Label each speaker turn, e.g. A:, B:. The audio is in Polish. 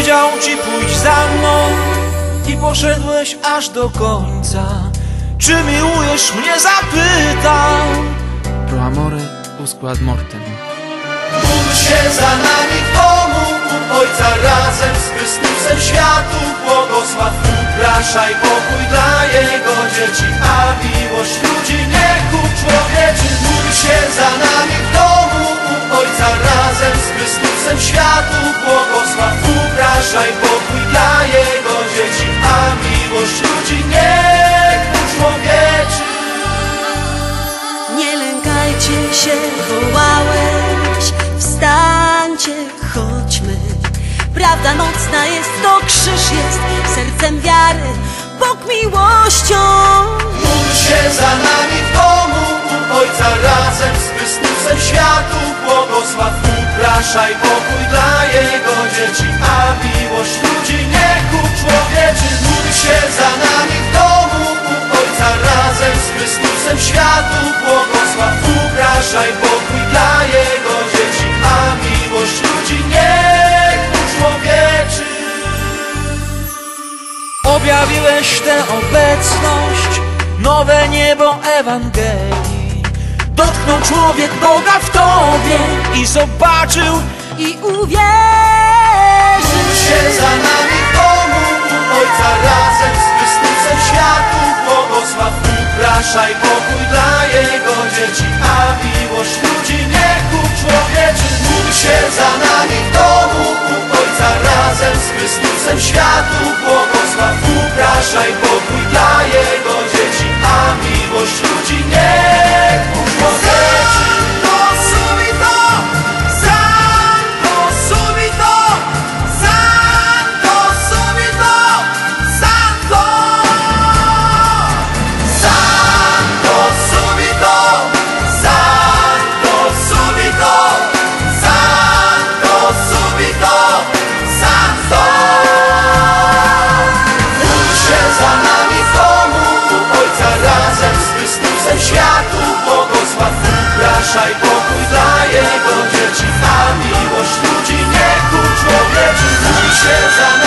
A: powiedział ci pójdź za mną. I poszedłeś aż do końca. Czy miłujesz mnie? Zapytał Pro amore uskład mortem.
B: Módl się za nami w domu u Ojca razem z Chrystusem
C: lękajcie się, wołałeś, wstańcie, chodźmy. Prawda nocna jest, to krzyż jest, sercem wiary, Bóg miłością.
B: Módl się za nami w domu u Ojca razem z Chrystusem światu błogosław upraszaj pokój dla Nowe niebo Ewangelii. Dotknął człowiek Boga w tobie I zobaczył I uwierzy. Módl się za nami w domu u Ojca razem z Chrystusem światu. Błogosław upraszaj pokój dla Jego dzieci a miłość ludzi niech uczłowieczy Módl się za nami w domu u Ojca razem z Chrystusem światu. Błogosław zgaszaj pokój dla jego dzieci Na miłość ludzi niech tu człowieczy Bój się za